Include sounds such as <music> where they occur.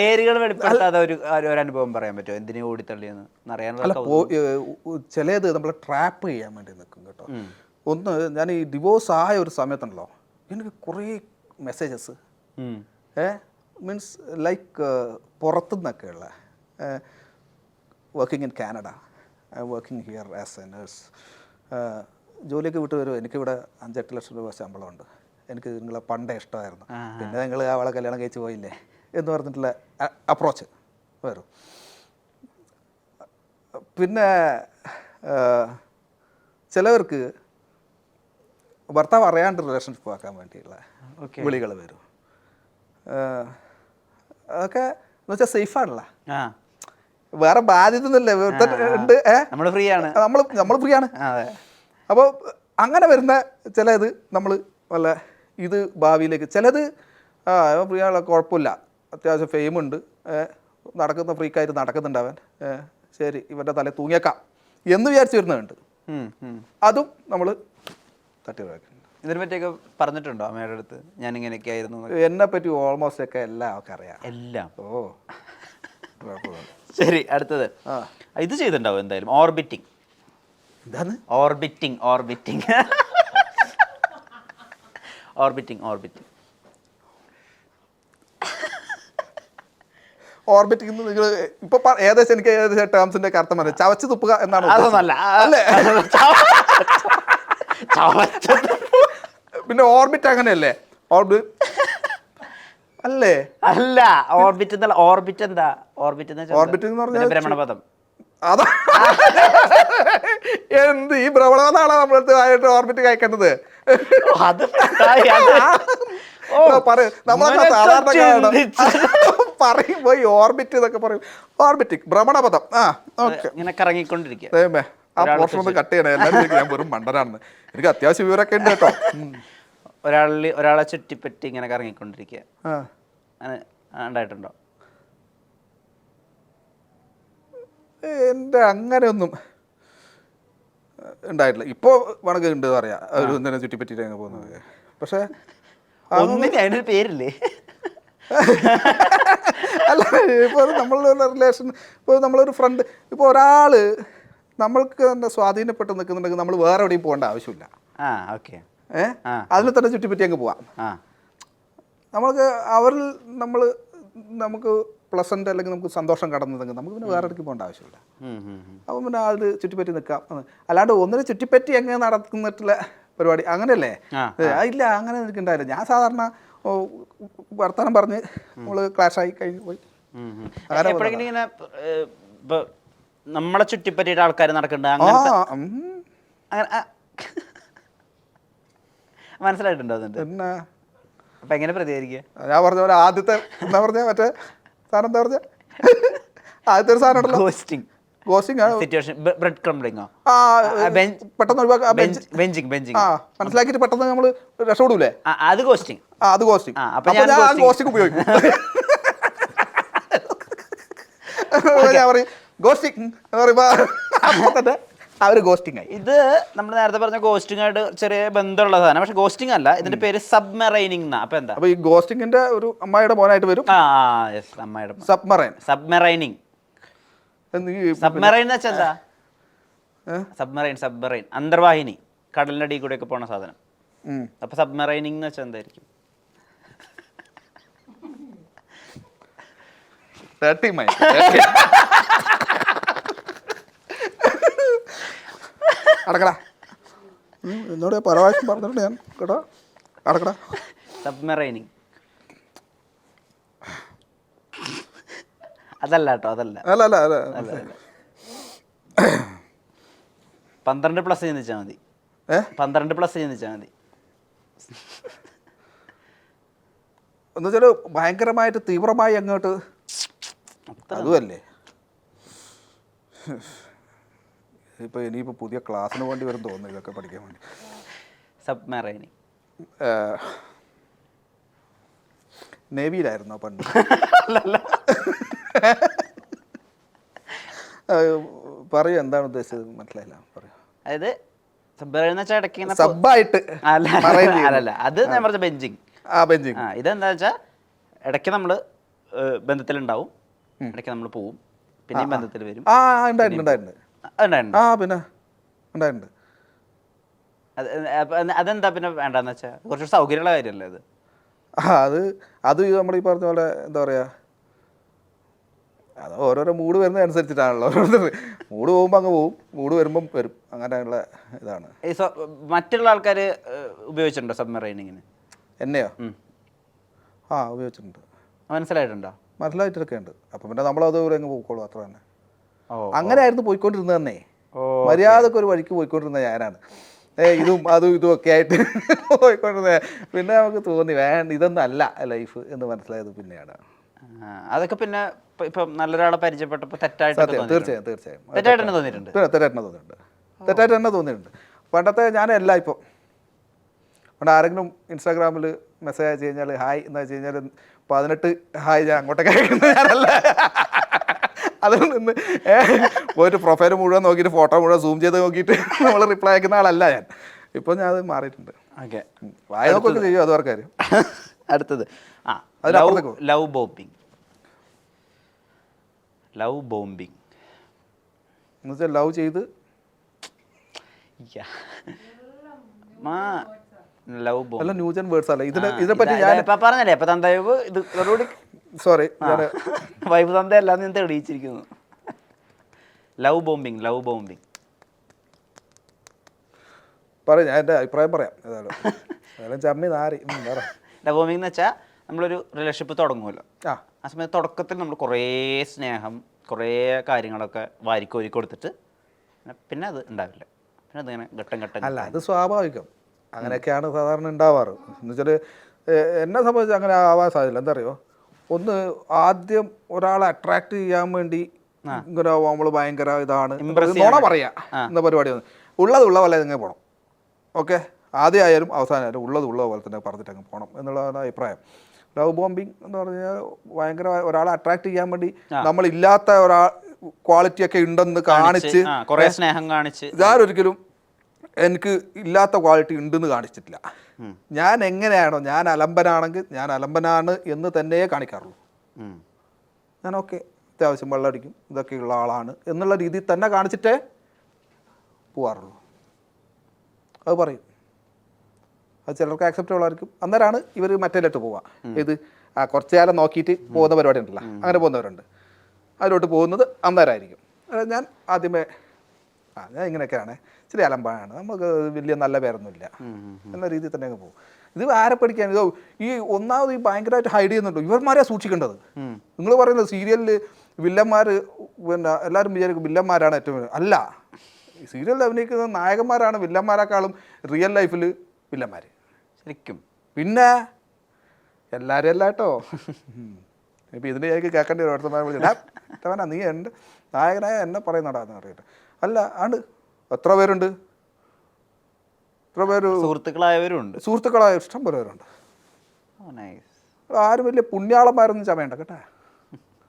പേരുകൾ വെളിപ്പെടുത്താതെ ഒരു ഒരു അനുഭവം പറയാൻ പറ്റുമോ? എന്തിനു ഓടിത്തള്ളിയെന്ന്? അറിയാനുള്ള ചിലത് നമ്മളെ ട്രാപ്പ് ചെയ്യാൻ വേണ്ടി നിൽക്കും കേട്ടോ. ഒന്ന് ഞാൻ ഈ ഡിവോഴ്സ് ആയ ഒരു സമയത്തുണ്ടല്ലോ എനിക്ക് കുറേ മെസ്സേജസ്. ഏ മീൻസ് ലൈക്ക് പുറത്തു നിന്നൊക്കെയുള്ള working in Canada I working here as a nurse ജോലിയൊക്കെ വിട്ട് വരുമോ എനിക്കിവിടെ അഞ്ചെട്ട് ലക്ഷം രൂപ ശമ്പളമുണ്ട്. എനിക്ക് നിങ്ങളെ പണ്ടേ ഇഷ്ടമായിരുന്നു. പിന്നെ നിങ്ങൾ അവളെ കല്യാണം കഴിച്ച് പോയില്ലേ? എന്ന് പറഞ്ഞിട്ടുള്ള അപ്രോച്ച് വരും. പിന്നെ ചിലവർക്ക് ഭർത്താവ് അറിയാണ്ട് റിലേഷൻഷിപ്പ് ആക്കാൻ വേണ്ടിയുള്ള. വിളികൾ വരും. അതൊക്കെ എന്ന് വെച്ചാൽ സേഫാണല്ല വേറെ ബാധ്യത ഒന്നുമില്ല. ഉണ്ട് നമ്മൾ ഫ്രീ ആണ്. നമ്മൾ നമ്മൾ ഫ്രീ ആണ്. ആ, അതെ. അപ്പോൾ അങ്ങനെ വരുന്ന ചില ഇത് നമ്മൾ വല്ല ഇത് ഭാവിയിലേക്ക് ചിലത് ആ ഫ്രീ ആണല്ലോ കുഴപ്പമില്ല. അത്യാവശ്യം ഫെയിമുണ്ട് നടക്കുന്ന ഫ്രീക്കായിട്ട് നടക്കുന്നുണ്ട് അവൻ. ശരി ഇവന്റെ തല തൂങ്ങിയേക്കാം എന്ന് വിചാരിച്ച് വരുന്നുണ്ട്. ഉം, ഉം. അതും നമ്മൾ തട്ടി ഇതിനെ പറ്റിയൊക്കെ പറഞ്ഞിട്ടുണ്ടോ അമ്മയുടെ അടുത്ത്? ഞാൻ ഇങ്ങനെയൊക്കെ ആയിരുന്നു എന്നെ പറ്റി ഓൾമോസ്റ്റ് ഒക്കെ എല്ലാം ഒക്കെ അറിയാം. എല്ലാം? ഓ ശരി അടുത്തത്. ആ. ഇത് ചെയ്തിട്ടുണ്ടാവും എന്തായാലും? ഓർബിറ്റിംഗ് എന്താണ്? Orbiting orbiting orbiting orbiting orbiting നിങ്ങൾ ഇപ്പൊ ഏകദേശം എനിക്ക് ഏകദേശം ടേംസിന്റെ കറുത്ത അർത്ഥം പറയാം ചവച്ച് തുപ്പുക എന്നാണ്. പിന്നെ ഓർബിറ്റ് അങ്ങനെയല്ലേ? ഓർബിറ്റ് അല്ലേ? അല്ല ഓർബിറ്റ് എന്നല്ല ഓർബിറ്റ് എന്താ? ഓർബിറ്റ് ഓർബിറ്റ് എന്ന് പറഞ്ഞാൽ ഭ്രമണപഥം. അതാ. എന്ത് ഈ ഭ്രമണപഥാണോ നമ്മളടുത്ത് ആയിട്ട് ഓർബിറ്റ് കഴിക്കേണ്ടത്? പറ നമ്മളെ ഓ, പറയുമ്പോ ഈ ഓർബിറ്റ് എന്നൊക്കെ പറയും. ഓർബിറ്റിക് ഭ്രമണപഥം. ആ ഓക്കെ. ഇങ്ങനെ കറങ്ങിക്കൊണ്ടിരിക്കുക. ആ പോർഷൻ ഒന്ന് കട്ട് ചെയ്യണേ. എല്ലാവരും ഞാൻ വെറും മണ്ടനാണെന്ന്. എനിക്ക് അത്യാവശ്യം വിവരമൊക്കെ ഉണ്ട് കേട്ടോ. ഒരാളിൽ ഒരാളെ ചുറ്റിപ്പറ്റി ഇങ്ങനെ കറങ്ങിക്കൊണ്ടിരിക്കുക. അങ്ങനെ ഉണ്ടായിട്ടുണ്ടോ? എന്റെ അങ്ങനെയൊന്നും ഉണ്ടായിട്ടില്ല. ഇപ്പോൾ വണക്ക് ഉണ്ട് അറിയാം ഒരു ഒന്നിനെ ചുറ്റിപ്പറ്റിയിട്ട് പോകുന്നത്. പക്ഷേ ഒന്നിന് അതിനൊരു പേരില്ലേ? <laughs> അല്ല ഇപ്പോൾ നമ്മളുടെ റിലേഷൻ ഇപ്പോൾ നമ്മളൊരു ഫ്രണ്ട് ഇപ്പോൾ ഒരാൾ നമ്മൾക്ക് തന്നെ സ്വാധീനപ്പെട്ട് നിൽക്കുന്നുണ്ടെങ്കിൽ നമ്മൾ വേറെ എവിടെയും പോകേണ്ട ആവശ്യമില്ല. ആ ഓക്കെ. ഏ? ആ. അതിൽ തന്നെ ചുറ്റിപ്പറ്റി അങ്ങ് പോവാം. നമ്മൾക്ക് അവരിൽ നമ്മൾ നമുക്ക് പ്ലസന്റ് അല്ലെങ്കിൽ നമുക്ക് സന്തോഷം കടന്നതെങ്കിൽ നമുക്ക് പിന്നെ വേറെ ഇടയ്ക്ക് പോകേണ്ട ആവശ്യമില്ല. അപ്പം പിന്നെ അത് ചുറ്റിപ്പറ്റി നിൽക്കാം അല്ലാണ്ട് ഒന്നിനെ ചുറ്റിപ്പറ്റി എങ്ങനെ നടക്കുന്നിട്ടുള്ള പരിപാടി അങ്ങനെയല്ലേ? ഇല്ല അങ്ങനെ നിൽക്കണ്ടായില്ല ഞാൻ സാധാരണ വർത്തമാനം പറഞ്ഞ് നമ്മൾ ക്ലാഷായി കഴിഞ്ഞു പോയി. എപ്പോഴെങ്കിലും ഇങ്ങനെ നമ്മളെ ചുറ്റിപ്പറ്റിയിട്ട് ആൾക്കാർ നടക്കുന്നുണ്ട് അങ്ങനത്തെ അങ്ങനെ ആ. മനസ്സിലായിട്ടുണ്ടോ എന്നിട്ട് പിന്നെ അപ്പൊ എങ്ങനെ പ്രതികരിക്കുക? ഞാൻ പറഞ്ഞ പോലെ ആദ്യത്തെ എന്താ പറഞ്ഞ? മറ്റേ സാധനം എന്താ പറഞ്ഞ? ആദ്യത്തെ ഒരു സാധനം ഉണ്ടല്ലോ. സിറ്റുവേഷൻ ബ്രെഡ് ക്രംബ്ലിങ്ങോ ആ പെട്ടെന്ന് ബെഞ്ചിങ് ബെഞ്ചിങ് ആ മനസ്സിലാക്കിയിട്ട് പെട്ടെന്ന് നമ്മൾ രക്ഷപ്പെടൂലേ? അത് ഗോസ്റ്റിംഗ് ആ അത് ഗോസ്റ്റിംഗ് അപ്പൊ ഞാൻ ഗോസ്റ്റിംഗ് ഉപയോഗിക്കും. ഞാൻ പറയും ഗോസ്റ്റിംഗ് എന്ന് തന്നെ ആ ഒരു ഗോസ്റ്റിംഗ് ആയി. ഇത് നമ്മൾ നേരത്തെ പറഞ്ഞ ഗോസ്റ്റിംഗ് ആയിട്ട് ചെറിയ ബന്ധമുള്ള സാധനം. പക്ഷെ ഗോസ്റ്റിംഗ് അല്ല ഇതിന്റെ പേര് സബ്മറൈനിങ് അപ്പൊ എന്താ? അപ്പൊ ഈ ഗോസ്റ്റിംഗിന്റെ ഒരു അമ്മായിയുടെ മോനായിട്ട് വരും. ആ അമ്മയുടെ സബ്മറൈൻ സബ്മെറൈനിങ് സബ്മെറൈൻ എന്താ? സബ്മറൈൻ സബ്മറൈൻ അന്തർവാഹിനി കടലിന്റെ അടിയിൽ കൂടെ ഒക്കെ പോണ സാധനം. അപ്പൊ സബ്മറൈനിങ് എന്ന് വെച്ചാൽ എന്തായിരിക്കും. അടക്കടാ. എന്നോട് പല പ്രാവശ്യം പറഞ്ഞിട്ടുണ്ട് ഞാൻ. കേട്ടോ? അടക്കടാ. സബ്മെറൈനിങ് അതല്ല കേട്ടോ അതല്ല. അല്ല അല്ല അല്ല. പന്ത്രണ്ട് പ്ലസ് ചിന്തിച്ചാൽ മതി. പന്ത്രണ്ട് പ്ലസ് ചിന്തിച്ചാൽ മതി. എന്ന് വെച്ചാൽ ഭയങ്കരമായിട്ട് തീവ്രമായി അങ്ങോട്ട് അതുമല്ലേ? ഇപ്പൊ ഇനിയിപ്പോ പുതിയ ക്ലാസ്സിന് വേണ്ടി വരും തോന്നുന്നു ഇതൊക്കെ പഠിക്കാൻ വേണ്ടി. സബ്മറൈനി നേവിയിലായിരുന്നോ പണ്ട്? <laughs> ഏഹ്, പറയൂ എന്താണ് ഉദ്ദേശിച്ചത്? മനസ്സിലായില്ല പറയൂ. അതായത് സബ്ബായിട്ട് അല്ല അത് ഞാൻ പറഞ്ഞ ബെഞ്ചിങ്. ആ ബെഞ്ചിങ്. ഇതെന്താ വെച്ചാൽ ഇടയ്ക്ക് നമ്മൾ ബന്ധത്തിലുണ്ടാവും. ഇടയ്ക്ക് നമ്മൾ പോവും. പിന്നെയും ബന്ധത്തിൽ വരും. ആ ഉണ്ടായിട്ടുണ്ട് ഉണ്ടായിട്ടുണ്ട്. അതുണ്ടായിരുന്നു ആ പിന്നെ ഉണ്ടായിട്ടുണ്ട്. അതെന്താ പിന്നെ വേണ്ടെന്ന് വെച്ചാൽ കുറച്ച് സൗകര്യമുള്ള കാര്യമല്ലേ അത്? ആ അത് അത് നമ്മൾ ഈ പറഞ്ഞ പോലെ എന്താ പറയുക അത് ഓരോരോ മൂഡ് വരുന്നതനുസരിച്ചിട്ടാണല്ലോ മൂഡ് പോകുമ്പോൾ അങ്ങ് പോവും. മൂഡ് വരുമ്പം വരും. അങ്ങനെയുള്ള ഇതാണ്. ഈ മറ്റുള്ള ആൾക്കാർ ഉപയോഗിച്ചിട്ടുണ്ടോ സബ്മറൈനിങ്ങിന് എന്നെയോ? ആ ഉപയോഗിച്ചിട്ടുണ്ട്. മനസ്സിലായിട്ടുണ്ടോ? മനസ്സിലായിട്ടൊക്കെ ഉണ്ട് അപ്പം പിന്നെ നമ്മളത് അങ്ങ് പോയിക്കോളൂ. അത്ര തന്നെ. അങ്ങനെയായിരുന്നു പോയിക്കൊണ്ടിരുന്നത് തന്നെ മര്യാദയ്ക്ക് ഒരു വഴിക്ക് പോയിക്കൊണ്ടിരുന്ന ഞാനാണ്. ഏ ഇതും അതും ഇതും ഒക്കെ ആയിട്ട് <laughs> പോയിക്കൊണ്ടിരുന്നത് പിന്നെ നമുക്ക് തോന്നി വേണ്ട ഇതൊന്നല്ല അല്ല ലൈഫ് എന്ന് മനസ്സിലായത് പിന്നെയാണ്. അതൊക്കെ പിന്നെ ഇപ്പൊ- ഇപ്പം നല്ലൊരാളെ പരിചയപ്പെട്ടപ്പോൾ തെറ്റായിട്ട് തീർച്ചയായും തീർച്ചയായും. തെറ്റായിട്ട് തന്നെ തോന്നിയിട്ടുണ്ട്? തെറ്റായിട്ട് തന്നെ തോന്നിയിട്ടുണ്ട്. തെറ്റായിട്ട് തന്നെ തോന്നിയിട്ടുണ്ട്. പണ്ടത്തെ ഞാനല്ല ഇപ്പോൾ പണ്ട് ആരെങ്കിലും ഇൻസ്റ്റാഗ്രാമിൽ മെസ്സേജ് അയച്ചു കഴിഞ്ഞാൽ ഹായ് എന്ന് വെച്ച് കഴിഞ്ഞാൽ പതിനെട്ട് ഹായ് ഞാൻ അങ്ങോട്ടേക്ക് അയക്കുന്നത് ഞാനല്ല. അതിൽ നിന്ന് പോയിട്ട് പ്രൊഫൈൽ മുഴുവൻ നോക്കിയിട്ട് ഫോട്ടോ മുഴുവൻ സൂം ചെയ്ത് നോക്കിയിട്ട് നമ്മൾ റിപ്ലൈ അയക്കുന്ന ആളല്ല ഞാൻ. ഇപ്പോൾ ഞാൻ അത് മാറിയിട്ടുണ്ട്. ഓക്കെ. വായ നോക്കൊക്കെ ചെയ്യും അത് കാര്യം. അടുത്തത്. ആ ലവ് ബോംബിങ് ലവ് ബോംബിങ് എന്ന് വെച്ചാൽ ലവ് ചെയ്ത്? ലവ് ബോംബ് നല്ല ന്യൂജൻ വേർഡ്സ് അല്ല? ഇതിനെ ഇതിനെപ്പറ്റി ഞാൻ പറഞ്ഞല്ലേ ഇപ്പൊ തന്തയവ് ഇത് സോറി വൈബ് തെളിയിച്ചിരിക്കുന്നു. ലവ് ബോംബിങ് ലവ് ബോംബിങ് പറയാം ഞാൻ എന്റെ അഭിപ്രായം പറയാം. ഏതായാലും. ചമ്മി നാരി. പറ. ലവ് ബോംബിങ് എന്ന് വെച്ചാൽ നമ്മളൊരു റിലേഷൻഷിപ്പ് തുടങ്ങുമല്ലോ. ആ. സമയത്ത് തുടക്കത്തിൽ നമ്മൾ കുറേ സ്നേഹം കുറേ കാര്യങ്ങളൊക്കെ വാരിക്കോരി കൊടുത്തിട്ട് പിന്നെ അത് ഉണ്ടാവില്ല. പിന്നെ അതിങ്ങനെ ഘട്ടം ഘട്ടം അല്ല അത് സ്വാഭാവികം. അങ്ങനെയൊക്കെയാണ് സാധാരണ ഉണ്ടാവാറ്. എന്ന് വെച്ചാൽ എന്നെ സംബന്ധിച്ച് അങ്ങനെ ആവാൻ സാധ്യത എന്താ അറിയോ ഒന്ന് ആദ്യം ഒരാളെ അട്രാക്ട് ചെയ്യാൻ വേണ്ടി ഇങ്ങനെ നമ്മൾ ഭയങ്കര ഇതാണ്. പറയാ എന്ന പരിപാടി ഉള്ളത് ഉള്ള പോലെ ഇങ്ങനെ പോകണം ഓക്കെ? ആദ്യം ആയാലും അവസാനമായാലും ഉള്ളത് ഉള്ളത് പോലെ തന്നെ പറഞ്ഞിട്ട് അങ്ങ് പോകണം എന്നുള്ളതാണ് അഭിപ്രായം. ലവ് ബോംബിങ് എന്ന് പറഞ്ഞാൽ ഭയങ്കര ഒരാളെ അട്രാക്ട് ചെയ്യാൻ വേണ്ടി നമ്മളില്ലാത്ത ഒരാൾ ക്വാളിറ്റി ഒക്കെ ഉണ്ടെന്ന് കാണിച്ച് കുറേ സ്നേഹം കാണിച്ച്. ഇതാരൊരിക്കലും എനിക്ക് ഇല്ലാത്ത ക്വാളിറ്റി ഉണ്ടെന്ന് കാണിച്ചിട്ടില്ല. ഞാൻ എങ്ങനെയാണോ ഞാൻ അലമ്പനാണെങ്കിൽ ഞാൻ അലമ്പനാണ് എന്ന് തന്നെ കാണിക്കാറുള്ളൂ. ഞാൻ ഓക്കെ അത്യാവശ്യം വെള്ളമടിക്കും ഇതൊക്കെയുള്ള ആളാണ് എന്നുള്ള രീതിയിൽ തന്നെ കാണിച്ചിട്ടേ പോവാറുള്ളൂ. അത് പറയും. അത് ചിലർക്ക് ആക്സെപ്റ്റബിൾ ആയിരിക്കും അന്നേരമാണ് ഇവർ മറ്റേലോട്ട് പോവുക. ഇത് ആ കുറച്ച് കാലം നോക്കിയിട്ട് പോകുന്ന പരിപാടി ഉണ്ടല്ലോ. അങ്ങനെ പോകുന്നവരുണ്ട്. അതിലോട്ട് പോകുന്നത് അന്നേരമായിരിക്കും ഞാൻ ആദ്യമേ ആ ഞാൻ ഇങ്ങനെയൊക്കെയാണ്. ഇച്ചിരി അലമ്പാണ്. നമുക്ക് വലിയ നല്ല പേരൊന്നുമില്ല. എന്ന രീതിയിൽ തന്നെ അങ്ങ് പോകും. ഇത് ആരെ പഠിക്കാൻ ഇതോ ഈ ഒന്നാമത് ഈ ഭയങ്കരമായിട്ട് ഹൈഡ് ചെയ്യുന്നുണ്ടോ ഇവർമാരെ സൂക്ഷിക്കേണ്ടത്. നിങ്ങൾ പറയുന്നത് സീരിയലിൽ വില്ലന്മാർ പിന്നെ എല്ലാവരും വിചാരിക്കും വില്ലന്മാരാണ് ഏറ്റവും അല്ല. സീരിയലിൽ അഭിനയിക്കുന്ന നായകന്മാരാണ് വില്ലന്മാരെക്കാളും റിയൽ ലൈഫിൽ വില്ലന്മാർ ശരിക്കും പിന്നെ എല്ലാവരും അല്ല കേട്ടോ. ഇപ്പം ഇതിന്റെ എനിക്ക് കേൾക്കേണ്ടി വരും അടുത്ത വിളിച്ചാ. നീ എന്റെ നായകനായ എന്നെ പറയുന്നടാ എന്ന് അറിയട്ടെ. അല്ല ആണ് എത്ര പേരുണ്ട്? എത്ര പേര്? സുഹൃത്തുക്കളായവരുണ്ട്. സുഹൃത്തുക്കളായ ഇഷ്ടം പോലെ പേരുണ്ട് ആരും വലിയ പുണ്യാളന്മാരൊന്നും ചമയണ്ട കേട്ടാ.